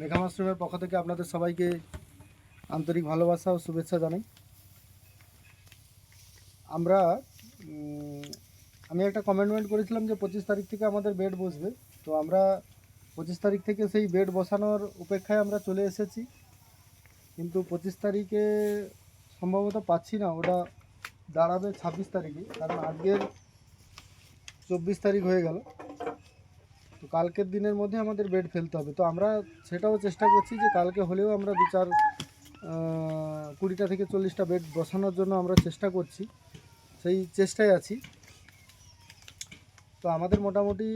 মেঘা মাশরুমের পক্ষ থেকে আপনাদের সবাইকে আন্তরিক ভালোবাসা ও শুভেচ্ছা জানাই। আমরা আমি একটা কমেন্টমেন্ট করেছিলাম যে পঁচিশ তারিখ থেকে আমাদের বেড বসবে। তো আমরা পঁচিশ তারিখ থেকে সেই বেড বসানোর উপেক্ষায় আমরা চলে এসেছি। কিন্তু পঁচিশ তারিখে সম্ভবত পাচ্ছি না, ওটা দাঁড়াবে ছাব্বিশ তারিখে। কারণ আজকের চব্বিশ তারিখ হয়ে গেল। তো কালকের দিনের মধ্যে আমাদের বেড ফেলতে হবে। তো আমরা সেটাও চেষ্টা করছি যে কালকে হলেও আমরা দু চার কুড়িটা থেকে চল্লিশটা বেড বসানোর জন্য আমরা চেষ্টা করছি। সেই চেষ্টায় আছি। তো আমাদের মোটামুটি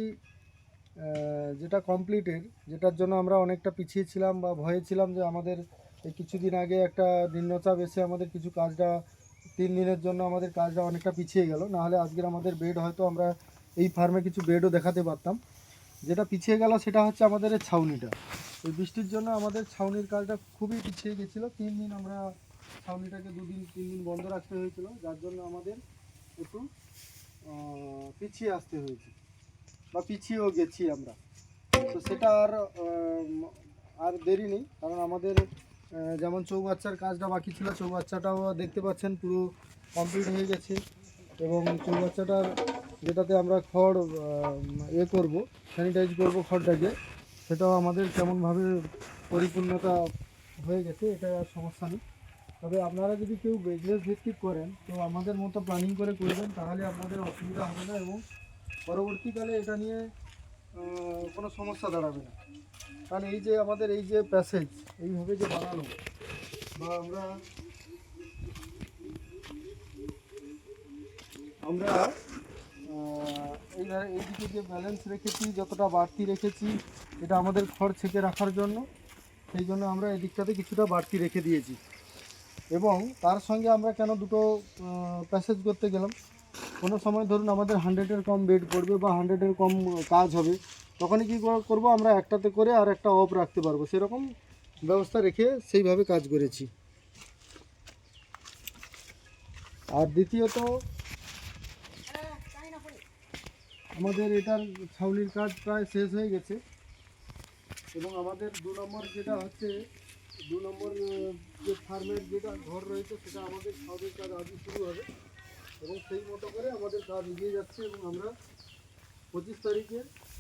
যেটা কমপ্লিটের যেটার জন্য আমরা অনেকটা পিছিয়ে ছিলাম বা ভয়ে ছিলাম যে আমাদের এই কিছুদিন আগে একটা নিম্নচাপ এসে আমাদের কিছু কাজটা, তিন দিনের জন্য আমাদের কাজটা অনেকটা পিছিয়ে গেল। নাহলে আজকের আমাদের বেড হয়তো আমরা এই ফার্মে কিছু বেডও দেখাতে পারতাম। যেটা পিছিয়ে গেল সেটা হচ্ছে আমাদের ছাউনিটা। এই বৃষ্টির জন্য আমাদের ছাউনির কাজটা খুবই পিছিয়ে গেছিল। তিন দিন আমরা ছাউনিটাকে দুদিন, তিন দিন বন্ধ রাখতে হয়েছিল। যার জন্য আমাদের একটু পিছিয়ে আসতে হয়েছে। বা পিছিয়েও গেছি আমরা। তো সেটা আর আর দেরি নেই। কারণ আমাদের যেমন চৌবাচ্চার কাজটা বাকি ছিল, চৌবাচ্চাটাও দেখতে পাচ্ছেন পুরো কমপ্লিট হয়ে গেছে। এবং চৌবাচ্চাটার যেটাতে আমরা খড় এ করব স্যানিটাইজ করব খড়টাকে, সেটাও আমাদের কেমনভাবে পরিপূর্ণতা হয়ে গেছে, এটা আর সমস্যা নেই। তবে আপনারা যদি কেউ বিজনেস ভিত্তিক করেন, তো আমাদের মতো প্ল্যানিং করে করবেন, তাহলে আপনাদের অসুবিধা হবে না এবং পরবর্তীকালে এটা নিয়ে কোনো সমস্যা দাঁড়াবে না। কারণ এই যে আমাদের এই যে প্যাসেজ এইভাবে যে বানানো, বা আমরা আমরা এই এইদিকে যে ব্যালেন্স রেখেছি, যতটা বাড়তি রেখেছি, এটা আমাদের খড় ছেঁকে রাখার জন্য। সেই জন্য আমরা এদিকটাতে কিছুটা বাড়তি রেখে দিয়েছি। এবং তার সঙ্গে আমরা কেন দুটো প্যাসেজ করতে গেলাম? কোনো সময় ধরুন আমাদের হান্ড্রেডের কম বেড পড়বে বা হান্ড্রেডের কম কাজ হবে, তখনই কী করব? আমরা একটাতে করে আর একটা অফ রাখতে পারব। সেরকম ব্যবস্থা রেখে সেইভাবে কাজ করেছি। আর দ্বিতীয়ত আমাদের এটার ছাউনির কাজ প্রায় শেষ হয়ে গেছে। এবং আমাদের দু নম্বর যেটা হচ্ছে দু নম্বর যে ফার্মের যেটা ঘর রয়েছে সেটা আমাদের ছাউনির কাজ আজই শুরু হবে। এবং সেই মতো করে আমাদের কাজ এগিয়ে যাচ্ছে এবং আমরা পঁচিশ তারিখে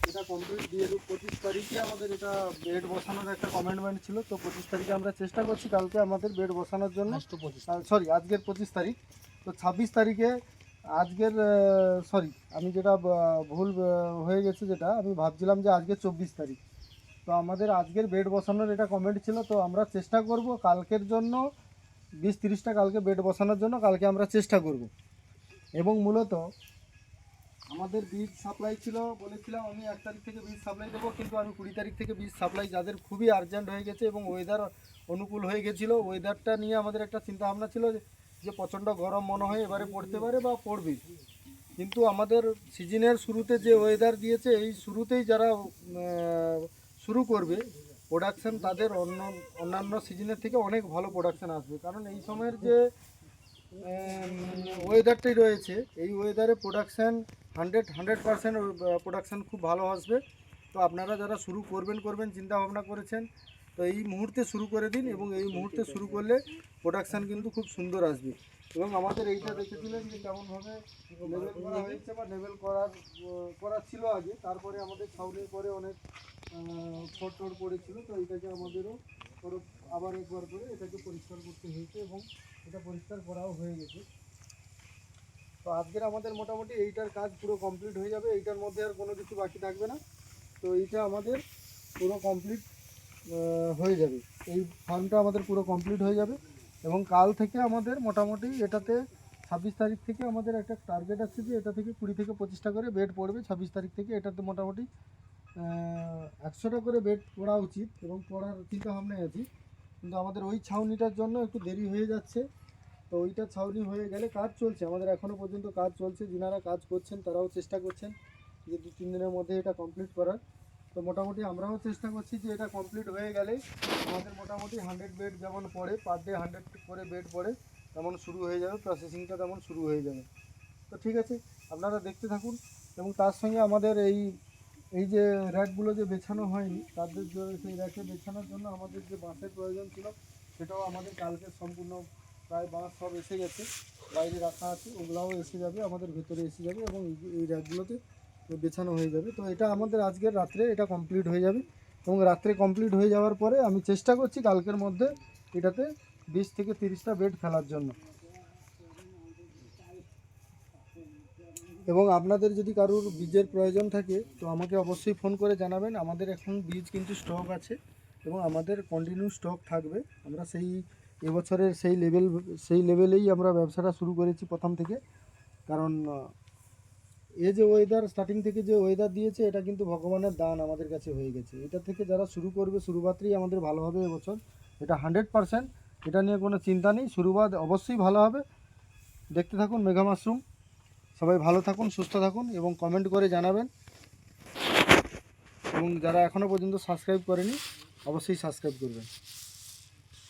এটা কমপ্লিট দিয়ে দেবো। পঁচিশ তারিখে আমাদের এটা বেড বসানোর একটা কমেন্টমেন্ট ছিল। তো পঁচিশ তারিখে আমরা চেষ্টা করছি কালকে আমাদের বেড বসানোর জন্য। সরি আজকের পঁচিশ তারিখ। তো ছাব্বিশ তারিখে আজকের সরি আমি যেটা ভুল হয়ে গেছে যেটা, আমি ভাবছিলাম যে আজকে চব্বিশ তারিখ। তো আমাদের আজকের বেড বসানোর এটা কমেন্ট ছিল, তো আমরা চেষ্টা করব কালকের জন্য, বিশ তিরিশটা কালকে বেড বসানোর জন্য, কালকে আমরা চেষ্টা করব। এবং মূলত, আমাদের বীজ সাপ্লাই ছিল, বলেছিলাম আমি এক তারিখ থেকে বীজ সাপ্লাই দেবো, কিন্তু আমি কুড়ি তারিখ থেকে বীজ সাপ্লাই যাদের খুবই আর্জেন্ট হয়ে গেছে এবং ওয়েদার অনুকূল হয়ে গেছিল ওয়েদারটা নিয়ে আমাদের একটা চিন্তা ভাবনা ছিল যে- যে প্রচণ্ড গরম মনে হয় এবারে পড়তে পারে বা পড়বে। কিন্তু আমাদের সিজনের শুরুতে যে ওয়েদার দিয়েছে, এই শুরুতেই যারা শুরু করবে প্রোডাকশান তাদের অন্য, অন্যান্য সিজনের থেকে অনেক ভালো প্রোডাকশান আসবে। কারণ এই সময়ের যে ওয়েদারটাই রয়েছে, এই ওয়েদারে production hundred hundred percent production খুব ভালো আসবে। তো আপনারা যারা শুরু করবেন করবেন, চিন্তা ভাবনা করেছেন তো এই মুহূর্তে শুরু করে দিন এবং এই মুহূর্তে শুরু করলে প্রোডাকশান কিন্তু খুব সুন্দর আসবে। এবং আমাদের এইটা দেখেছিলেন যে কেমনভাবে লেভেল করা হয়েছে বা লেভেল করার করা ছিল আগে। তারপরে আমাদের ছাউনির পরে অনেক ফোট টোট পড়েছিল, তো এটাকে আমাদেরও আবার একবার করে এটাকে পরিষ্কার করতে হয়েছে এবং এটা পরিষ্কার করাও হয়ে গেছে। তো আজকের আমাদের মোটামুটি এইটার কাজ পুরো কমপ্লিট হয়ে যাবে। এইটার মধ্যে আর কোনো কিছু বাকি থাকবে না। তো এইটা আমাদের পুরো কমপ্লিট হয়ে যাবে। এই ফার্মটা আমাদের পুরো কমপ্লিট হয়ে যাবে এবং কাল থেকে আমাদের মোটামুটি এটাতে ছাব্বিশ তারিখ থেকে আমাদের একটা টার্গেট আছে যে এটা থেকে কুড়ি থেকে পঁচিশটা করে বেড পড়বে। ছাব্বিশ তারিখ থেকে এটাতে মোটামুটি একশোটা করে বেড পড়া উচিত এবং পড়ার চিন্তা ভাবনায় আছি। কিন্তু আমাদের ওই ছাউনিটার জন্য একটু দেরি হয়ে যাচ্ছে। তো ওইটা ছাউনি হয়ে গেলে কাজ চলছে। আমাদের এখনও পর্যন্ত কাজ চলছে। যিনারা কাজ করছেন তারাও চেষ্টা করছেন যে দু তিন দিনের মধ্যে এটা কমপ্লিট করার। তো মোটামুটি আমরাও চেষ্টা করছি যে এটা কমপ্লিট হয়ে গেলে আমাদের মোটামুটি হান্ড্রেড বেড যেমন পড়ে পার ডে হান্ড্রেড করে বেড পড়ে, তেমন শুরু হয়ে যাবে প্রসেসিংটা তেমন শুরু হয়ে যাবে। তো ঠিক আছে, আপনারা দেখতে থাকুন। এবং তার সঙ্গে আমাদের এই এই যে র্যাকগুলো যে বেছানো হয়নি, তাদের সেই র্যাকে বেছানোর জন্য আমাদের যে বাঁশের প্রয়োজন ছিল, সেটাও আমাদের কালকে সম্পূর্ণ প্রায় বাঁশ সব এসে গেছে। বাইরে রাখা আছে, ওগুলাও এসে যাবে, আমাদের ভেতরে এসে যাবে এবং এই র্যাকগুলোতে বেছানো হয়ে যাবে। তো এটা আমাদের আজকের রাত্রে এটা কমপ্লিট হয়ে যাবে এবং রাত্রে কমপ্লিট হয়ে যাওয়ার পরে আমি চেষ্টা করছি কালকের মধ্যে এটাতে বিশ থেকে তিরিশটা বেড ফেলার জন্য। এবং আপনাদের যদি কারুর বীজের প্রয়োজন থাকে, তো আমাকে অবশ্যই ফোন করে জানাবেন। আমাদের এখন বীজ কিন্তু স্টক আছে এবং আমাদের কন্টিনিউ স্টক থাকবে। আমরা সেই এবছরের সেই লেভেল সেই লেভেলেই আমরা ব্যবসাটা শুরু করেছি প্রথম থেকে। কারণ এ যে ওয়েদার স্টার্টিং থেকে যে ওয়েদার দিয়েছে, এটা কিন্তু ভগবানের দান আমাদের কাছে হয়ে গেছে। এটা থেকে যারা শুরু করবে, শুরুবাতই আমাদের ভালো হবে এবছর। এটা হান্ড্রেড পারসেন্ট এটা নিয়ে কোনো চিন্তা নেই। শুরুবাত অবশ্যই ভালো হবে। দেখতে থাকুন মেঘা মাশরুম। সবাই ভালো থাকুন, সুস্থ থাকুন এবং কমেন্ট করে জানাবেন। এবং যারা এখনও পর্যন্ত সাবস্ক্রাইব করেনি, অবশ্যই সাবস্ক্রাইব করবেন।